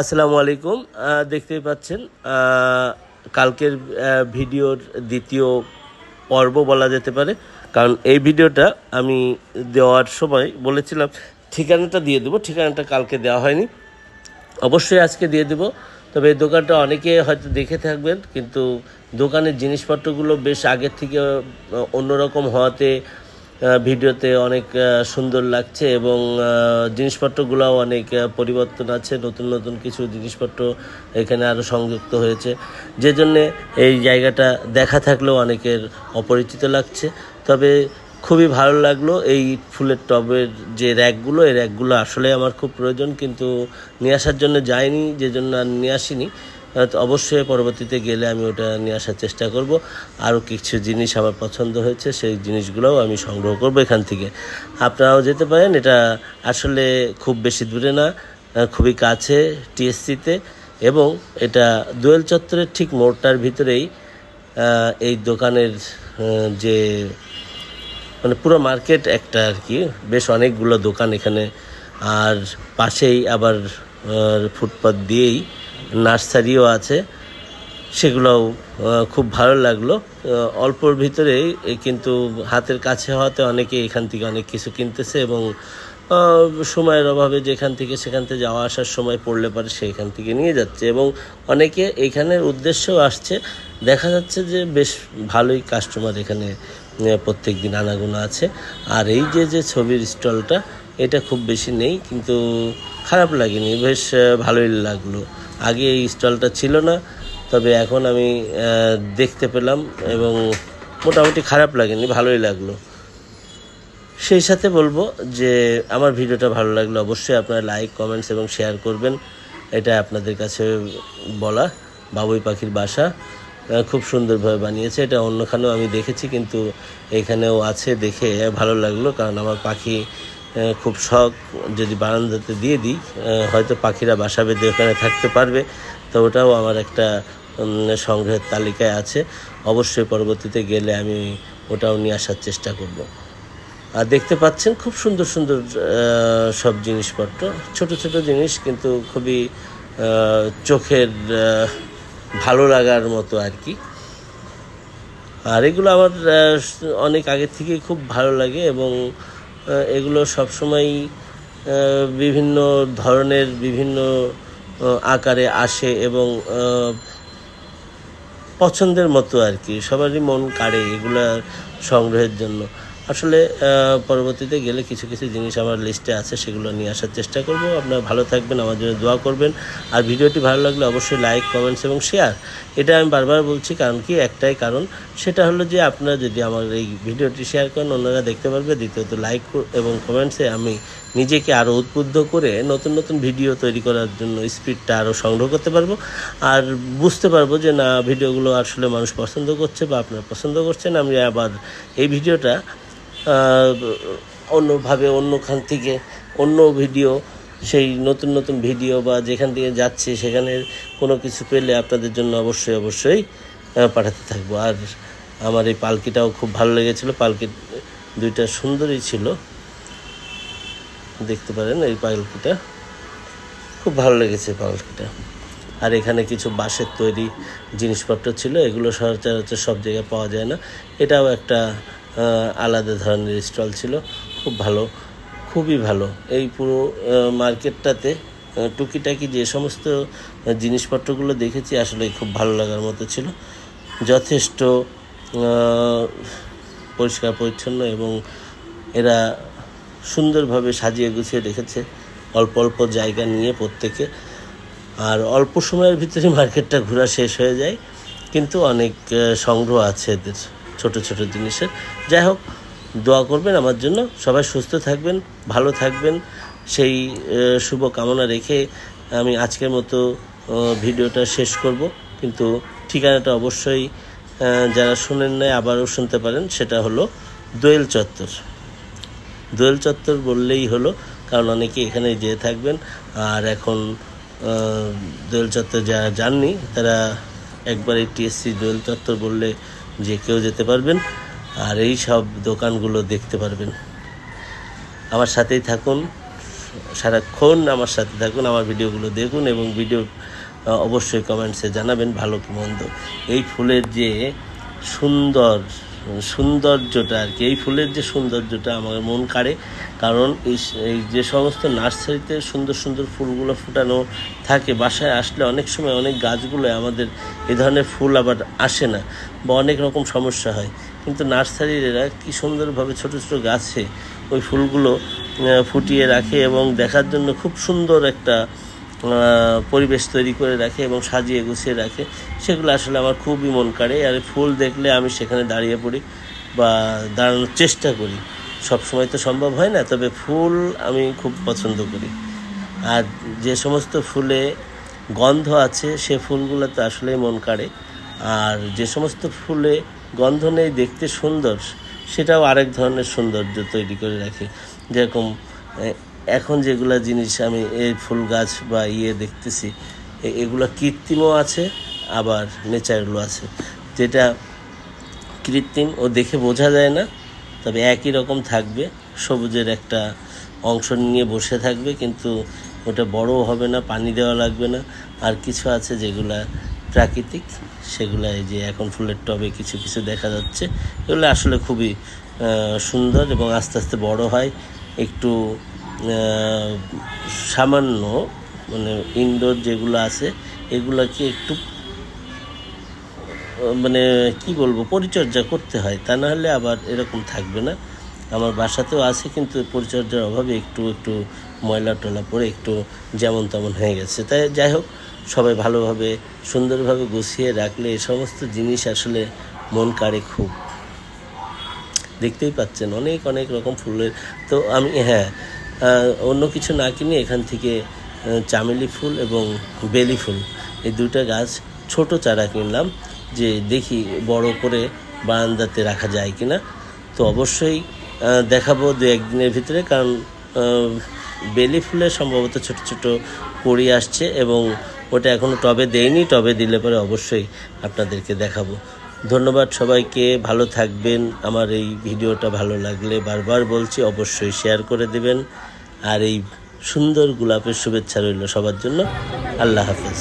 আসসালামু আলাইকুম। দেখতেই পাচ্ছেন কালকের ভিডিওর দ্বিতীয় পর্ব বলা যেতে পারে। কারণ এই ভিডিওটা আমি দেওয়ার সময় বলেছিলাম, ঠিকানাটা দিয়ে দেবো। ঠিকানাটা কালকে দেওয়া হয়নি। অবশ্যই আজকে দিয়ে দেবো। তবে এই দোকানটা অনেকে হয়তো দেখে থাকবেন, কিন্তু দোকানের জিনিসপত্রগুলো বেশ আগের থেকে অন্যরকম হওয়াতে ভিডিওতে অনেক সুন্দর লাগছে এবং জিনিসপত্রগুলোও অনেক পরিবর্তন আছে, নতুন নতুন কিছু জিনিসপত্র এখানে আরও সংযুক্ত হয়েছে। যে জন্যে এই জায়গাটা দেখা থাকলেও অনেকের অপরিচিত লাগছে। তবে খুবই ভালো লাগল এই ফুলের টবের যে র্যাকগুলো, এই র্যাকগুলো আসলে আমার খুব প্রয়োজন, কিন্তু নিয়ে আসার জন্য যাইনি যে জন্য আর নিয়ে আসিনি। অবশ্যই পরবর্তীতে গেলে আমি ওটা নিয়ে আসার চেষ্টা করব। আরও কিছু জিনিস আমার পছন্দ হয়েছে সেই জিনিসগুলোও আমি সংগ্রহ করব এখান থেকে। আপনারাও যেতে পারেন এটা আসলে খুব বেশি দূরে না খুবই কাছে টিএসসিতে এবং এটা দোয়েল চত্বরের ঠিক মোড়টার ভিতরেই এই দোকানের যে মানে পুরো মার্কেট একটা আর কি বেশ অনেকগুলো দোকান এখানে আর পাশেই আবার আহ, ফুটপাত দিয়েই নার্সারিও আছে। সেগুলোও খুব ভালো লাগল। অল্পর ভিতরেই এই কিন্তু হাতের কাছে হওয়াতে অনেকে এখান থেকে অনেক কিছু কিনতেছে এবং সময়ের অভাবে যেখান থেকে সেখান থেকে যাওয়া আসার সময় পড়লে পারে সেইখান থেকে নিয়ে যাচ্ছে এবং অনেকে এখানের উদ্দেশ্যেও আসছে। দেখা যাচ্ছে যে বেশ ভালোই কাস্টমার এখানে প্রত্যেক দিন আনাগোনা আছে। আর এই যে যে ছবির স্টলটা, এটা খুব বেশি নেই, কিন্তু খারাপ লাগেনি, বেশ ভালোই লাগল। আগে এই স্টলটা ছিল না, তবে এখন আমি দেখতে পেলাম এবং মোটামুটি খারাপ লাগেনি, ভালোই লাগল। সেই সাথে বলব যে আমার ভিডিওটা ভালো লাগলে অবশ্যই আপনারা লাইক, কমেন্টস এবং শেয়ার করবেন। এটা আপনাদের কাছে বলা বাবুই পাখির বাসা খুব সুন্দরভাবে বানিয়েছে। এটা অন্যখানেও আমি দেখেছি, কিন্তু এখানেও আছে দেখে ভালো লাগল, কারণ আমার পাখি খুব শখ যদি বারান্দাতে দিয়ে দিই হয়তো পাখিরা বাসা বেঁধে ওখানে থাকতে পারবে। তো ওটাও আমার একটা সংগ্রহের তালিকায় আছে। অবশ্যই পরবর্তীতে গেলে আমি ওটাও নিয়ে আসার চেষ্টা করব। আর দেখতে পাচ্ছেন খুব সুন্দর সুন্দর সব জিনিসপত্র। ছোট ছোট জিনিস কিন্তু খুবই চোখের ভালো লাগার মতো আর কি। আর এগুলো আমার অনেক আগের থেকেই খুব ভালো লাগে এবং এগুলো সবসময়ই বিভিন্ন ধরনের, বিভিন্ন আকারে আসে এবং পছন্দের মতো আর কি। সবারই মন কাড়ে এগুলা সংগ্রহের জন্য। আসলে পরবর্তীতে গেলে কিছু কিছু জিনিস আমার লিস্টে আছে, সেগুলো নিয়ে আসার চেষ্টা করব। আপনারা ভালো থাকবেন, আমার জন্য দোয়া করবেন। আর ভিডিওটি ভালো লাগলে অবশ্যই লাইক কমেন্টস এবং শেয়ার এটা আমি বারবার বলছি, কারণ কি? একটাই কারণ, সেটা হলো যে আপনারা যদি আমার এই ভিডিওটি শেয়ার করেন, অন্যরা দেখতে পারবে। দ্বিতীয়ত লাইক এবং কমেন্টসে আমি নিজেকে আরও উদ্বুদ্ধ করে নতুন নতুন ভিডিও তৈরি করার জন্য স্পিডটা আরও সংগ্রহ করতে পারব। আর বুঝতে পারব যে না ভিডিওগুলো আসলে মানুষ পছন্দ করছে বা আপনারা পছন্দ করছেন। আমি আবার এই ভিডিওটা অন্যভাবে, অন্যখান থেকে অন্য ভিডিও সেই নতুন নতুন ভিডিও বা যেখান থেকে যাচ্ছে সেখানে কোনো কিছু পেলে আপনাদের জন্য অবশ্যই অবশ্যই পাঠাতে থাকব। আর আমার এই পালকিটাও খুব ভালো লেগেছিলো। পালকি দুইটা সুন্দরই ছিল। দেখতে পারেন এই পালকিটা। খুব ভালো লেগেছে পালকিটা। আর এখানে কিছু বাঁশের তৈরি জিনিসপত্র ছিল। এগুলো সচরাচর সব জায়গায় পাওয়া যায় না। এটাও একটা আলাদা ধরনের স্টল ছিল। খুব ভালো, খুবই ভালো। এই পুরো মার্কেটটাতে টুকিটাকি যে সমস্ত জিনিসপত্রগুলো দেখেছি, আসলে খুব ভালো লাগার মতো ছিল। যথেষ্ট পরিষ্কার, পরিচ্ছন্ন এবং এরা সুন্দরভাবে সাজিয়ে গুছিয়ে রেখেছে। অল্প অল্প জায়গা নিয়ে প্রত্যেকে। আর অল্প সময়ের ভিতরে মার্কেটটা ঘোরা শেষ হয়ে যায়। কিন্তু অনেক সংগ্রহ আছে এদের। ছোট ছোট জিনিসের। যাই হোক, দোয়া করবেন আমার জন্য। সবাই সুস্থ থাকবেন, ভালো থাকবেন। সেই শুভ কামনা রেখে আমি আজকের মতো ভিডিওটা শেষ করব। কিন্তু ঠিকানাটা অবশ্যই যারা শুনেন নাই, আবারও শুনতে পারেন। সেটা হলো দোয়েল চত্বর। দোয়েল চত্বর বললেই হলো, কারণ অনেকে এখানে যেয়ে থাকবেন। আর এখন দোয়েল চত্বর যারা যাননি, তারা একবার এই টিএসসি দোয়েল চত্বর বললে যে কেউ যেতে পারবেন, আর এই সব দোকানগুলো দেখতে পারবেন। আমার সাথেই থাকুন, সারাক্ষণ আমার সাথে থাকুন, আমার ভিডিওগুলো দেখুন এবং ভিডিও, অবশ্যই কমেন্টসে জানাবেন ভালো কি মন্দ। এই ফুলের যে সুন্দর সৌন্দর্যটা আর কি, এই ফুলের যে সৌন্দর্যটা আমার মন কাড়ে। কারণ এই যে সমস্ত নার্সারিতে সুন্দর সুন্দর ফুলগুলো ফুটানো থাকে, বাসায় আসলে অনেক সময় অনেক গাছগুলো আমাদের এ ধরনের ফুল আবার আসে না বা অনেক রকম সমস্যা হয়। কিন্তু নার্সারির এরা কি সুন্দরভাবে ছোট ছোট গাছে ওই ফুলগুলো ফুটিয়ে রাখে এবং দেখার জন্য খুব সুন্দর একটা পরিবেশ তৈরি করে রাখে এবং সাজিয়ে গুছিয়ে রাখে। সেগুলো আসলে আমার খুবই মন কাড়ে। আর ফুল দেখলে আমি সেখানে দাঁড়িয়ে পড়ি বা দাঁড়ানোর চেষ্টা করি। সব সময় তো সম্ভব হয় না, তবে ফুল আমি খুব পছন্দ করি। আর যে সমস্ত ফুলে গন্ধ আছে, সে ফুলগুলো তো আসলেই মন কাড়ে। আর যে সমস্ত ফুলে গন্ধ নেই দেখতে সুন্দর, সেটাও আরেক ধরনের সৌন্দর্য তৈরি করে রাখে। যেরকম এখন যেগুলা জিনিস আমি এই ফুল গাছ বা ইয়ে দেখতেছি এগুলো কৃত্রিমও আছে, আবার নেচারেলও আছে। যেটা কৃত্রিম ও দেখে বোঝা যায় না, তবে একই রকম থাকবে, সবুজের একটা অংশ নিয়ে বসে থাকবে, কিন্তু ওটা বড়ও হবে না, পানি দেওয়া লাগবে না। আর কিছু আছে যেগুলা প্রাকৃতিক, সেগুলো এই যে এখন ফুলের টবে কিছু কিছু দেখা যাচ্ছে, এগুলো আসলে খুবই সুন্দর এবং আস্তে আস্তে বড় হয়। একটু সামান্য মানে ইনডোর যেগুলো আছে, এগুলাকে একটু মানে কি বলব, পরিচর্যা করতে হয়। তা না হলে আবার এরকম থাকবে না। আমার বাসাতেও আছে, কিন্তু পরিচর্যার অভাবে একটু একটু ময়লা টলা পরে একটু যেমন তেমন হয়ে গেছে। তাই যাই হোক, সবাই ভালোভাবে, সুন্দরভাবে গুছিয়ে রাখলে এই সমস্ত জিনিস আসলে মন কাড়ে খুব। দেখতেই পাচ্ছেন, অনেক অনেক রকম ফুলের, তো আমি হ্যাঁ অন্য কিছু না কিনে এখান থেকে চামেলি ফুল এবং বেলি ফুল, এই দুটো গাছ ছোট চারা কিনলাম, যে দেখি বড় করে বারান্দাতে রাখা যায় কিনা। তো অবশ্যই দেখাবো দু একদিনের ভিতরে, কারণ বেলি ফুলের সম্ভবত ছোট ছোট কড়ি আসছে এবং ওটা এখনও টবে দেয়নি, টবে দিলে পরে অবশ্যই আপনাদেরকে দেখাবো। ধন্যবাদ সবাইকে, ভালো থাকবেন। আমার এই ভিডিওটা ভালো লাগলে বারবার বলছি, অবশ্যই শেয়ার করে দেবেন। আর এই সুন্দর গোলাপের শুভেচ্ছা রইল সবার জন্য। আল্লাহ হাফেজ।